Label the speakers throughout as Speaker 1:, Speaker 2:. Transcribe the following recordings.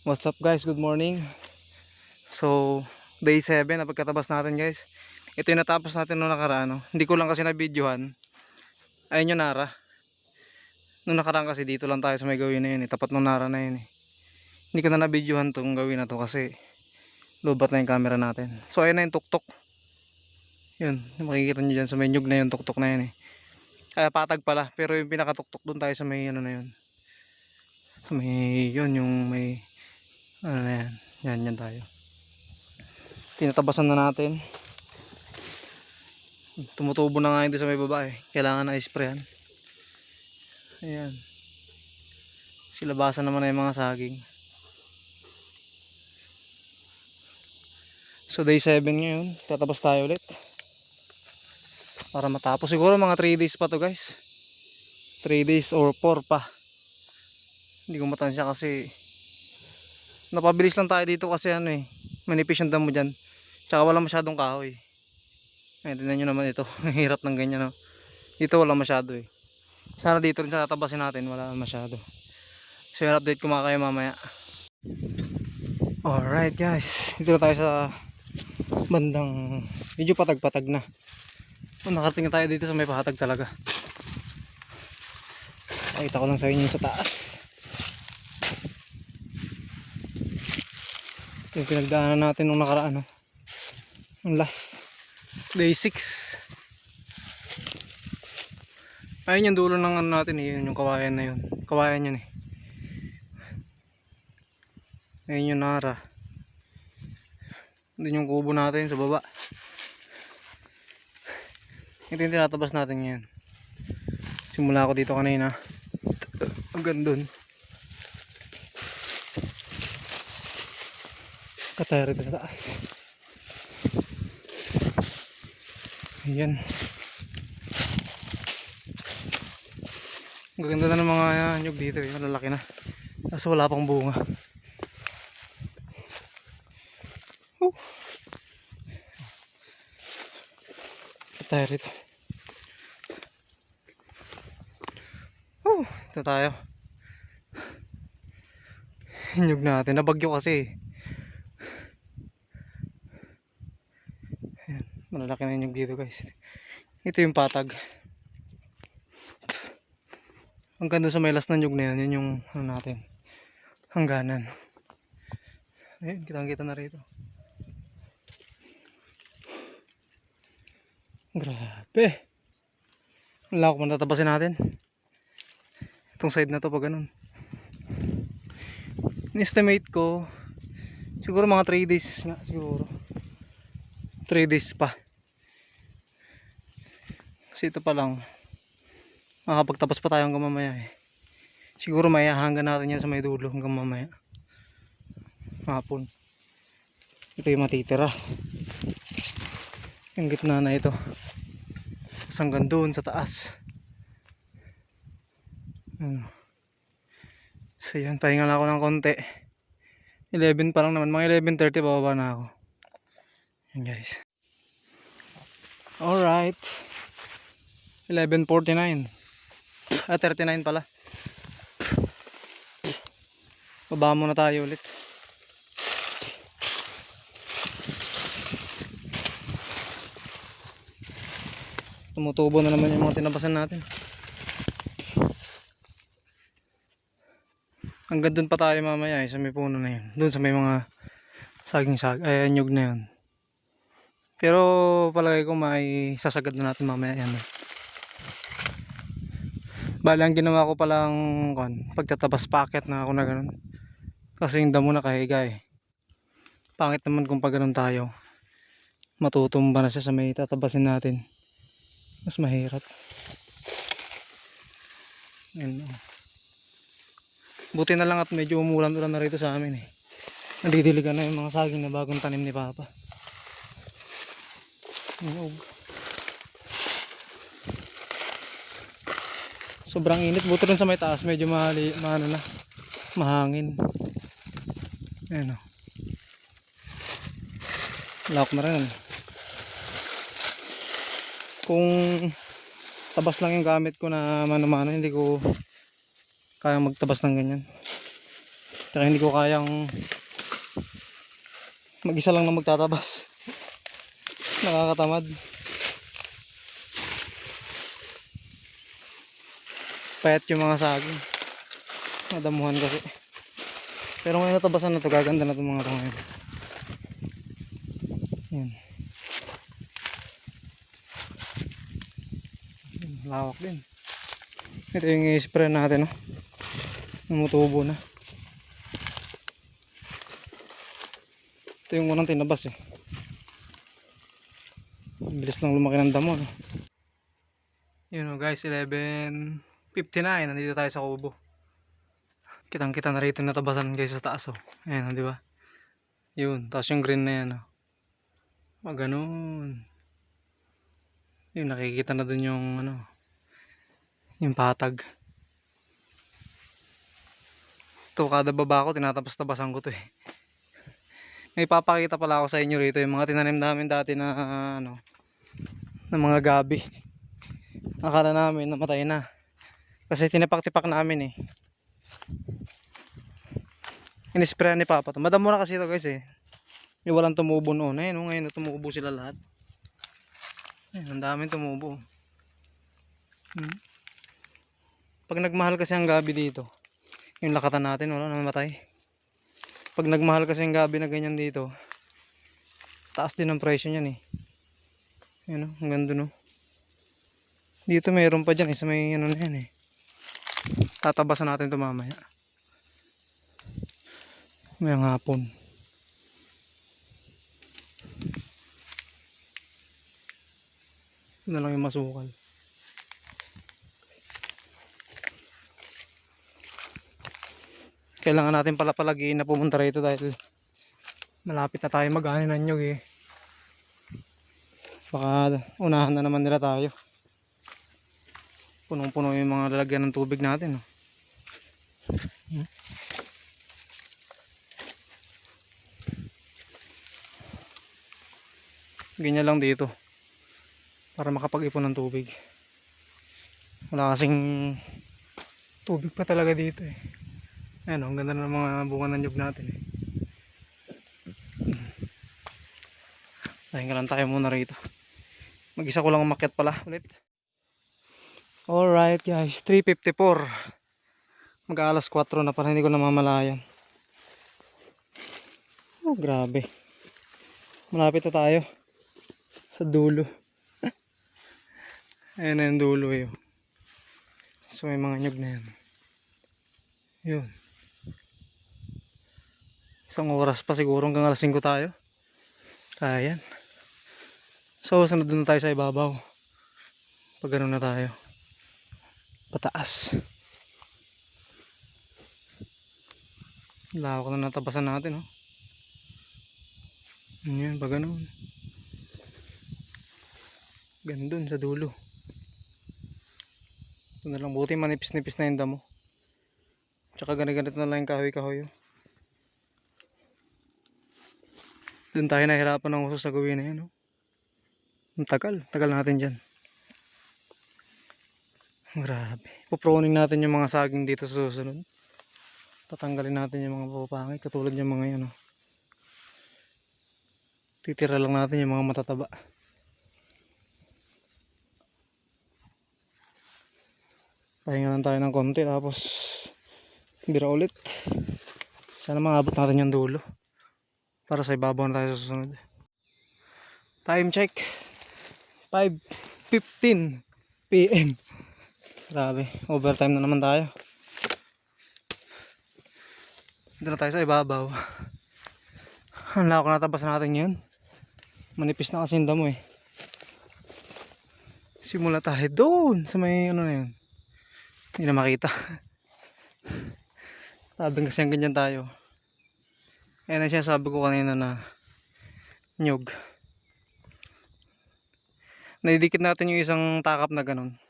Speaker 1: What's up guys? Good morning. So, day 7 na pagkatabas natin guys. Ito yung natapos natin noong nakaraan. No? Hindi ko lang kasi na-videohan. Ayun yung Nara. Noong nakaraan kasi dito lang tayo sa may gawin na yun. Eh. Tapat nung Nara na yun. Eh. Hindi ko na na-videohan tong gawin na to kasi lubat na yung camera natin. So, ayun na yung tuktok. Yun, makikita nyo dyan sa may nyug na yung tuktok na yun eh. Kaya patag pala, pero yung pinakatuktok doon tayo sa may ano na yun. Sa may yun, yung may ano na yan, yan, yan tayo. Tinatabasan na natin. Tumutubo na nga hindi sa may babae. Kailangan na isprayan. Ayan. Silabasan naman na yung mga saging. So day 7 ngayon, tatabas tayo ulit. Para matapos. Siguro mga 3 days pa to guys. 3 days or 4 pa. Hindi ko matansya kasi napabilis lang tayo dito kasi ano eh. Manipis yung damo dyan. Tsaka wala masyadong kahoy. Ayan, tingnan nyo naman ito. Hirap ng ganyan no. Dito wala masyado eh. Sana dito rin sa tatabasin natin wala masyado. So yung update ko mga kayo mamaya. Alright guys. Dito tayo sa bandang medyo patag-patag na. Oh, tayo dito sa may pahatag talaga. Pakita ko lang sa inyo sa taas. Yung pinagdaanan natin nung nakaraan. No? Yung last. Day 6. Ayun yung dulo ng ano natin eh. Yun yung kawayan na yun. Kawayan yun eh. Ayun yung nara. Doon yung kubo natin sa baba. Ito yung tinatabas natin ngayon. Simula ako dito kanina. Hanggang dun. Kataya rito sa taas. Ayan. Ang ganda na ng mga nyug dito. Eh. Malalaki na. Kaso wala pang bunga. Woo. tayo rito. Oh, ito tayo. Hinyog natin. Nabagyo kasi. Ayan, malalaki na hinyog dito guys. Ito yung patag. Hanggang doon sa may last na nyug na yan. Yun yung ano natin. Hangganan. Ayun, kitang kita na rito. Grabe. Wala ko man tatabasin natin. Itong side na to pag ganun. In-estimate ko siguro mga 3 days nga siguro. 3 days pa. Kasi ito pa lang makakapagtapos pa tayo hanggang mamaya eh. Siguro may hanggang natin yan sa may dulo hanggang mamaya. Hapon. Ito yung matitira yung gitna na ito Tapos hanggang doon sa taas ano. so yan pahinga lang ako ng konti 11 pa lang naman mga 11.30 bababa na ako yan guys alright 11.49 ah 39 pala. Baba muna tayo ulit. Tumutubo na naman yung mga tinabasan natin. Hanggang dun pa tayo mamaya eh, sa may puno na yun. Dun sa may mga saging sag ay anyog na yun. Pero palagay ko may sasagad na natin mamaya yan eh. Bali ang ginawa ko palang kon, pagtatabas packet na ako na ganun. Kasi yung damo na kahiga eh. Pangit naman kung pag ganun tayo matutumba na siya sa may tatabasin natin. Mas mahirap. Ayun, oh. buti na lang at medyo umulan-ulan na rito sa amin eh. Nadidiligan na yung mga saging na bagong tanim ni Papa. Ayun, oh. Sobrang init buti rin sa may taas medyo mahali, maano na mahangin ayun oh. lock na rin kung tabas lang yung gamit ko na mano-mano hindi ko kaya magtabas ng ganyan Tsaka hindi ko kayang mag-isa lang na magtatabas. Nakakatamad. Payat yung mga saging. Nadamuhan kasi. Pero ngayon natabasan na to, gaganda na itong mga to ngayon. Yan. Lawak din. Ito yung i-spray natin, no? Tumutubo na. Ito yung unang tinabas, eh. Bilis lang lumaki ng damo, no? Yun, oh, guys, 11.59. Nandito tayo sa kubo. Kitang kita na rito natabasan guys sa taas, oh. Ayan, oh, di ba? Yun, tapos yung green na yan, oh. Ah, ganun. Yun, nakikita na dun yung, ano, yung patag. Ito, kada baba ko, tinatapos-tabasan ko to eh. May papakita pala ako sa inyo rito, yung mga tinanim namin dati na, ano, na mga gabi. Akala namin, namatay na. Kasi tinipak-tipak namin eh. Inispray ni Papa to. Madamo na kasi ito guys eh. Yung walang tumubo noon. Ayun, oh, ngayon na tumubo sila lahat. Ayun, ang daming tumubo. Hmm. Pag nagmahal kasi ang gabi dito, yung lakatan natin, wala namatay. Pag nagmahal kasi ang gabi na ganyan dito, taas din ang presyo niyan eh. Ayun, oh, ang ganda no. Dito mayroon pa dyan, isa may ano na yan eh. Tatabasan natin ito mamaya. May hapon. Ito na lang yung masukal. Kailangan natin pala palagiin na pumunta rito dahil malapit na tayo mag-ani ng nyug eh. Baka unahan na naman nila tayo. Punong-puno yung mga lalagyan ng tubig natin. Oh. Ganyan lang dito. Para makapag-ipon ng tubig. Wala kasing tubig pa talaga dito eh. Ayan, oh, ang ganda ng mga bunga ng nyug natin eh. Pahinga lang tayo muna rito. Mag-isa ko lang umakyat pala ulit. Alright guys, 3.54. Mag-aalas 4 na pala, hindi ko namamalayan. Oh, grabe. Malapit na tayo. Sa dulo. Ayan na yung dulo eh. oh. So may mga nyug na yan. Yun. Isang oras pa siguro hanggang alas 5 tayo. Kaya yan. So sunod na tayo sa ibabaw. Pag na tayo. Pataas. Lawak na natapasan natin oh. Yan, pag ganun. Gandun sa dulo. Ito na lang buti manipis-nipis na yung damo. Tsaka ganit-ganit na lang yung kahoy-kahoy. oh. Doon tayo nahirapan ng uso sa gawin na yun. Oh. Ang tagal. Tagal natin dyan. Grabe. Puproning natin yung mga saging dito sa susunod. Tatanggalin natin yung mga papangit. Katulad yung mga yan. Oh. Titira lang natin yung mga matataba. Pahinga lang tayo ng konti tapos bira ulit. Sana maabot natin yung dulo. Para sa ibabaw na tayo sa susunod. Time check. 5.15 PM. Grabe. Overtime na naman tayo. Dito na tayo sa ibabaw. Ang lako na tabas natin yun. Manipis na kasi yung damo eh. Simula tayo doon sa may ano na yun. Hindi na makita. Sabi kasi ang ganyan tayo. Ayan na siya sabi ko kanina na nyug. Naidikit natin yung isang takap na ganun.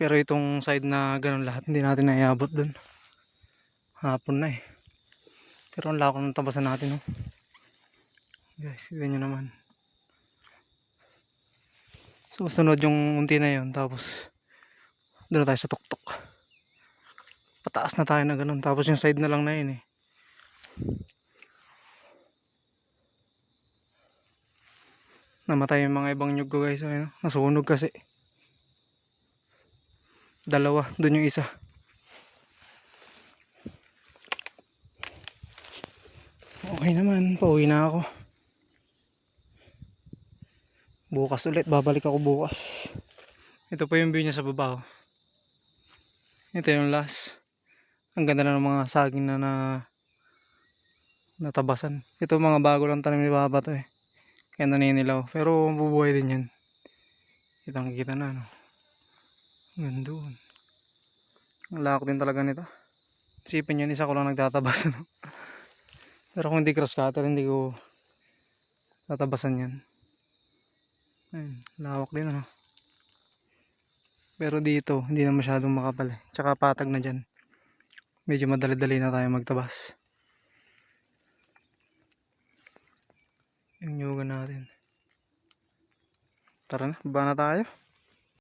Speaker 1: Pero itong side na ganun lahat hindi natin naiabot dun. Hapon na eh. Pero ang lako ng tabasan natin oh. Guys, nyo naman. So, sunod yung unti na yun. Tapos, doon tayo sa tuktok. Pataas na tayo na ganun. Tapos yung side na lang na yun eh. Namatay yung mga ibang nyug ko guys. Ayun, nasunog kasi. Dalawa. Doon yung isa. Okay naman. Pauwi na ako. Bukas ulit. Babalik ako bukas. Ito po yung view niya sa baba. oh. Ito yung last. Ang ganda na ng mga saging na na natabasan. Ito mga bago lang tanim ni Baba to eh. Kaya naninilaw. Pero bubuhay din yan. Kitang kita na no. Gandun. Ang laki din talaga nito. Isipin yun, isa ko lang nagtatabas. Ano? Pero kung hindi cross cutter, hindi ko tatabasan yan. Ayun, lawak din ano. Pero dito, hindi na masyadong makapal eh. Tsaka patag na dyan. Medyo madali-dali na tayo magtabas. Yung nyugan natin. Tara na, baba na tayo.